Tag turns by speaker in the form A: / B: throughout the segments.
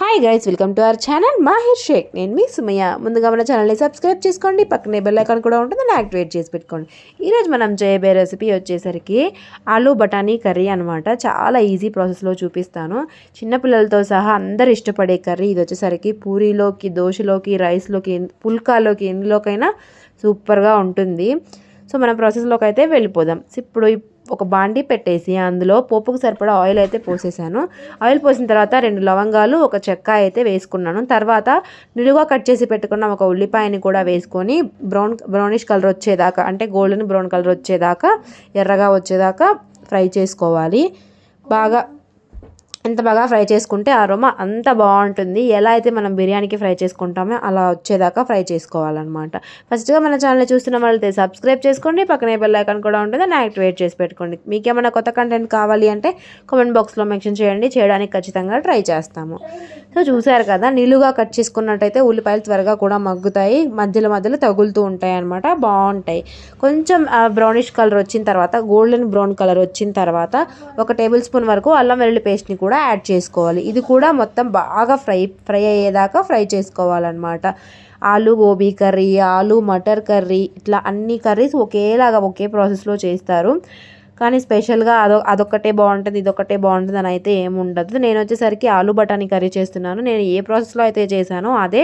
A: Hi guys welcome to our channel Mahir Shaikh నేను మీ Sumayya. ముందుగా మన ఛానల్ని సబ్స్క్రైబ్ చేసుకోండి. పక్కనే బెల్ ఐకాన్ కూడా ఉంటుంది దాన్ని యాక్టివేట్ చేసి పెట్టుకోండి. ఈరోజు మనం చేయబోయే రెసిపీ వచ్చేసరికి ఆలూ బఠానీ కర్రీ అనమాట చాలా ఈజీ ప్రాసెస్లో చూపిస్తాను. చిన్నపిల్లలతో సహా అందరు ఇష్టపడే కర్రీ. ఇది వచ్చేసరికి పూరీలోకి దోశలోకి రైస్లోకి పుల్కాలోకి ఎందులోకైనా సూపర్గా ఉంటుంది. సో మన ప్రాసెస్లోకి అయితే వెళ్ళిపోదాం. సో ఇప్పుడు ఒక బాండి పెట్టేసి అందులో పోపుకు సరిపడా ఆయిల్ అయితే పోసేసాను. ఆయిల్ పోసిన తర్వాత రెండు లవంగాలు ఒక చెక్క అయితే వేసుకున్నాను. తర్వాత నిలువుగా కట్ చేసి పెట్టుకున్న ఒక ఉల్లిపాయని కూడా వేసుకొని బ్రౌన్ బ్రౌనిష్ కలర్ వచ్చేదాకా అంటే గోల్డెన్ బ్రౌన్ కలర్ వచ్చేదాకా ఎర్రగా వచ్చేదాకా ఫ్రై చేసుకోవాలి. బాగా ఎంత బాగా ఫ్రై చేసుకుంటే అరోమా అంత బాగుంటుంది. ఎలా అయితే మనం బిర్యానీకి ఫ్రై చేసుకుంటామో అలా వచ్చేదాకా ఫ్రై చేసుకోవాలన్నమాట. ఫస్ట్గా మన ఛానల్ చూస్తున్న వాళ్ళైతే సబ్స్క్రైబ్ చేసుకోండి. పక్కనే బెల్ ఐకాన్ కూడా ఉంటుంది. దాన్ని యాక్టివేట్ చేసి పెట్టుకోండి. మీకు ఏమైనా కొత్త కంటెంట్ కావాలి అంటే కామెంట్ బాక్స్లో మెన్షన్ చేయండి. చేయడానికి ఖచ్చితంగా ట్రై చేస్తాము. సో చూసారు కదా నిలువుగా కట్ చేసుకున్నట్టయితే ఉల్లిపాయలు త్వరగా కూడా మగ్గుతాయి. మధ్యలో మధ్యలో తగులుతూ ఉంటాయి అనమాట బాగుంటాయి. కొంచెం బ్రౌనిష్ కలర్ వచ్చిన తర్వాత గోల్డెన్ బ్రౌన్ కలర్ వచ్చిన తర్వాత ఒక టేబుల్ స్పూన్ వరకు అల్లం వెల్లుల్లి పేస్ట్ని కూడా యాడ్ చేసుకోవాలి. ఇది కూడా మొత్తం బాగా ఫ్రై ఫ్రై అయ్యేదాకా ఫ్రై చేసుకోవాలన్నమాట. ఆలు గోబీ కర్రీ ఆలు మటర్ కర్రీ ఇట్లా అన్ని కర్రీస్ ఒకేలాగా ఒకే ప్రాసెస్లో చేస్తారు. కానీ స్పెషల్గా అదొ అదొక్కటే బాగుంటుంది ఇదొక్కటే బాగుంటుంది అని అయితే ఏముండదు. నేను వచ్చేసరికి ఆలు బఠానీ కర్రీ చేస్తున్నాను. నేను ఏ ప్రాసెస్లో అయితే చేశానో అదే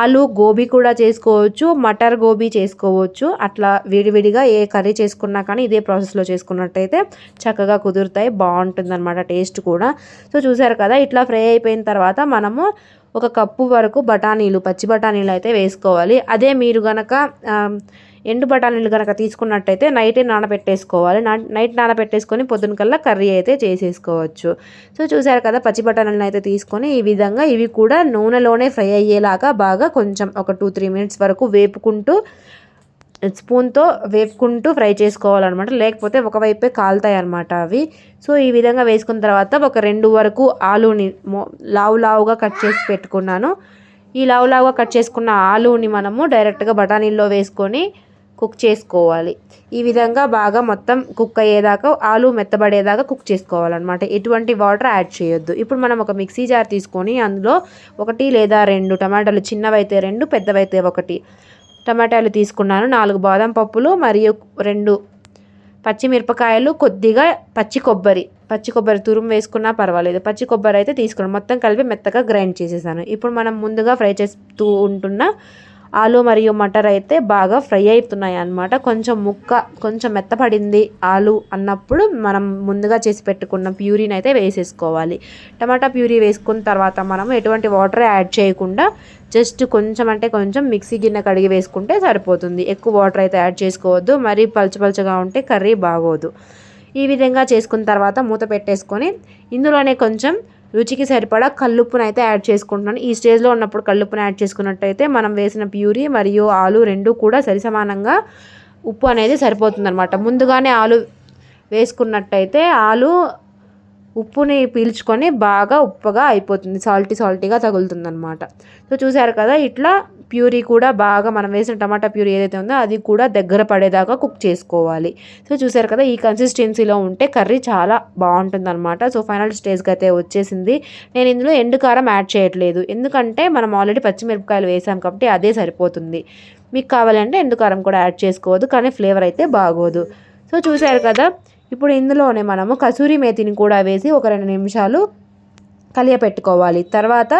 A: ఆలు గోబీ కూడా చేసుకోవచ్చు మటర్ గోబీ చేసుకోవచ్చు. అట్లా విడివిడిగా ఏ కర్రీ చేసుకున్నా కానీ ఇదే ప్రాసెస్లో చేసుకున్నట్టయితే చక్కగా కుదురుతాయి బాగుంటుంది అనమాట టేస్ట్ కూడా. సో చూసారు కదా ఇట్లా ఫ్రై అయిపోయిన తర్వాత మనము ఒక కప్పు వరకు బఠానీలు పచ్చి బఠానీలు అయితే వేసుకోవాలి. అదే మీరు కనుక ఎండు బఠానీలు కనుక తీసుకున్నట్టయితే నైటే నానబెట్టేసుకోవాలి. నైట్ నానబెట్టేసుకొని పొద్దున కల్లా కర్రీ అయితే చేసేసుకోవచ్చు. సో చూసారు కదా పచ్చి బఠానీలను అయితే తీసుకొని ఈ విధంగా ఇవి కూడా నూనెలోనే ఫ్రై అయ్యేలాగా బాగా కొంచెం ఒక టూ త్రీ మినిట్స్ వరకు వేపుకుంటూ స్పూన్తో వేపుకుంటూ ఫ్రై చేసుకోవాలన్నమాట. లేకపోతే ఒకవైపే కాలుతాయి అనమాట అవి. సో ఈ విధంగా వేసుకున్న తర్వాత ఒక రెండు వరకు ఆలూని లావు లావుగా కట్ చేసి పెట్టుకున్నాను. ఈ లావు లావుగా కట్ చేసుకున్న ఆలూని మనము డైరెక్ట్గా బఠానీల్లో వేసుకొని కుక్ చేసుకోవాలి. ఈ విధంగా బాగా మొత్తం కుక్ అయ్యేదాకా ఆలు మెత్తబడేదాకా కుక్ చేసుకోవాలన్నమాట. ఎటువంటి వాటర్ యాడ్ చేయొద్దు. ఇప్పుడు మనం ఒక మిక్సీ జార్ తీసుకొని అందులో ఒకటి లేదా రెండు టమాటాలు చిన్నవైతే రెండు పెద్దవైతే ఒకటి టమాటాలు తీసుకున్నాను. నాలుగు బాదం పప్పులు మరియు రెండు పచ్చిమిరపకాయలు కొద్దిగా పచ్చి కొబ్బరి. పచ్చి కొబ్బరి తురుము వేసుకున్నా పర్వాలేదు. పచ్చి కొబ్బరి అయితే తీసుకున్నాను. మొత్తం కలిపి మెత్తగా గ్రైండ్ చేసేసాను. ఇప్పుడు మనం ముందుగా ఫ్రై చేస్తూ ఉంటున్న ఆలు మరియు మటర్ అయితే బాగా ఫ్రై అవుతున్నాయి అన్నమాట. కొంచెం ముక్క కొంచెం మెత్తపడింది ఆలు అన్నప్పుడు మనం ముందుగా చేసి పెట్టుకున్న ప్యూరీని అయితే వేసేసుకోవాలి. టమాటా ప్యూరీ వేసుకున్న తర్వాత మనం ఎటువంటి వాటర్ యాడ్ చేయకుండా జస్ట్ కొంచెం అంటే కొంచెం మిక్సీ గిన్నె కడిగి వేసుకుంటే సరిపోతుంది. ఎక్కువ వాటర్ అయితే యాడ్ చేసుకోవద్దు. మరీ పలుచపలుచగా ఉంటే కర్రీ బాగోదు. ఈ విధంగా చేసుకున్న తర్వాత మూత పెట్టేసుకొని ఇందులోనే కొంచెం రుచికి సరిపడా కల్లుప్పును అయితే యాడ్ చేసుకుంటున్నాను. ఈ స్టేజ్లో ఉన్నప్పుడు కల్లుప్పును యాడ్ చేసుకున్నట్టయితే మనం వేసిన ప్యూరీ మరియు ఆలు రెండు కూడా సరిసమానంగా ఉప్పు అనేది సరిపోతుందనమాట ముందుగానే ఆలు వేసుకున్నట్టయితే ఆలు ఉప్పుని పీల్చుకొని బాగా ఉప్పుగా అయిపోతుంది. సాల్టీ సాల్టీగా తగులుతుందనమాట సో చూసారు కదా ఇట్లా ప్యూరీ కూడా బాగా మనం వేసిన టమాటా ప్యూరీ ఏదైతే ఉందో అది కూడా దగ్గర పడేదాకా కుక్ చేసుకోవాలి. సో చూసారు కదా ఈ కన్సిస్టెన్సీలో ఉంటే కర్రీ చాలా బాగుంటుంది అనమాట సో ఫైనల్ స్టేజ్కి అయితే వచ్చేసింది. నేను ఇందులో ఎండు కారం యాడ్ చేయట్లేదు. ఎందుకంటే మనం ఆల్రెడీ పచ్చిమిరపకాయలు వేసాం కాబట్టి అదే సరిపోతుంది. మీకు కావాలంటే ఎండు కారం కూడా యాడ్ చేసుకోవద్దు కానీ ఫ్లేవర్ అయితే బాగోదు. సో చూసారు కదా ఇప్పుడు ఇందులోనే మనము కసూరి మేతిని కూడా వేసి ఒక రెండు నిమిషాలు కలియపెట్టుకోవాలి. తర్వాత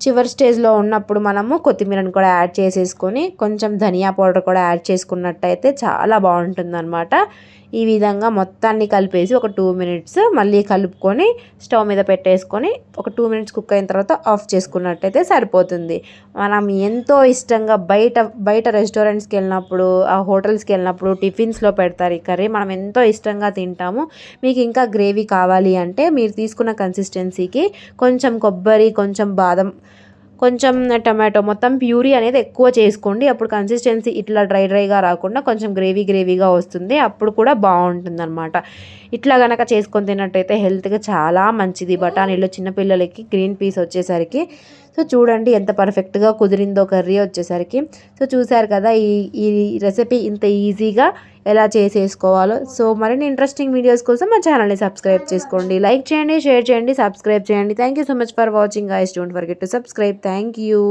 A: చివరి స్టేజ్లో ఉన్నప్పుడు మనము కొత్తిమీరని కూడా యాడ్ చేసేసుకొని కొంచెం ధనియా పౌడర్ కూడా యాడ్ చేసుకున్నట్టయితే చాలా బాగుంటుంది అనమాట ఈ విధంగా మొత్తాన్ని కలిపేసి ఒక టూ మినిట్స్ మళ్ళీ కలుపుకొని స్టవ్ మీద పెట్టేసుకొని ఒక టూ మినిట్స్ కుక్ అయిన తర్వాత ఆఫ్ చేసుకున్నట్టయితే సరిపోతుంది. మనం ఎంతో ఇష్టంగా బయట బయట రెస్టారెంట్స్కి వెళ్ళినప్పుడు ఆ హోటల్స్కి వెళ్ళినప్పుడు టిఫిన్స్లో పెడతారు ఈ కర్రీ మనం ఎంతో ఇష్టంగా తింటాము. మీకు ఇంకా గ్రేవీ కావాలి అంటే మీరు తీసుకున్న కన్సిస్టెన్సీకి కొంచెం కొబ్బరి కొంచెం బాదం కొంచెం టమాటో మొత్తం ప్యూరీ అనేది ఎక్కువ చేసుకోండి. అప్పుడు కన్సిస్టెన్సీ ఇట్లా డ్రై డ్రైగా రాకుండా కొంచెం గ్రేవీ గ్రేవీగా వస్తుంది. అప్పుడు కూడా బాగుంటుంది అనమాట ఇట్లా కనుక చేసుకొని తిన్నట్టయితే హెల్త్గా చాలా మంచిది. బఠానీలో చిన్నపిల్లలకి గ్రీన్ పీస్ వచ్చేసరికి సో చూడండి ఎంత పర్ఫెక్ట్గా కుదిరిందో కర్రీ వచ్చేసరికి. సో చూసారు కదా ఈ ఈ రెసిపీ ఇంత ఈజీగా ఎలా చేసేసుకోవాలో. సో మరిన్ని ఇంట్రెస్టింగ్ వీడియోస్ కోసం మా ఛానల్ని సబ్స్క్రైబ్ చేసుకోండి. లైక్ చేయండి షేర్ చేయండి సబ్స్క్రైబ్ చేయండి. Thank you so much for watching guys don't forget to subscribe thank you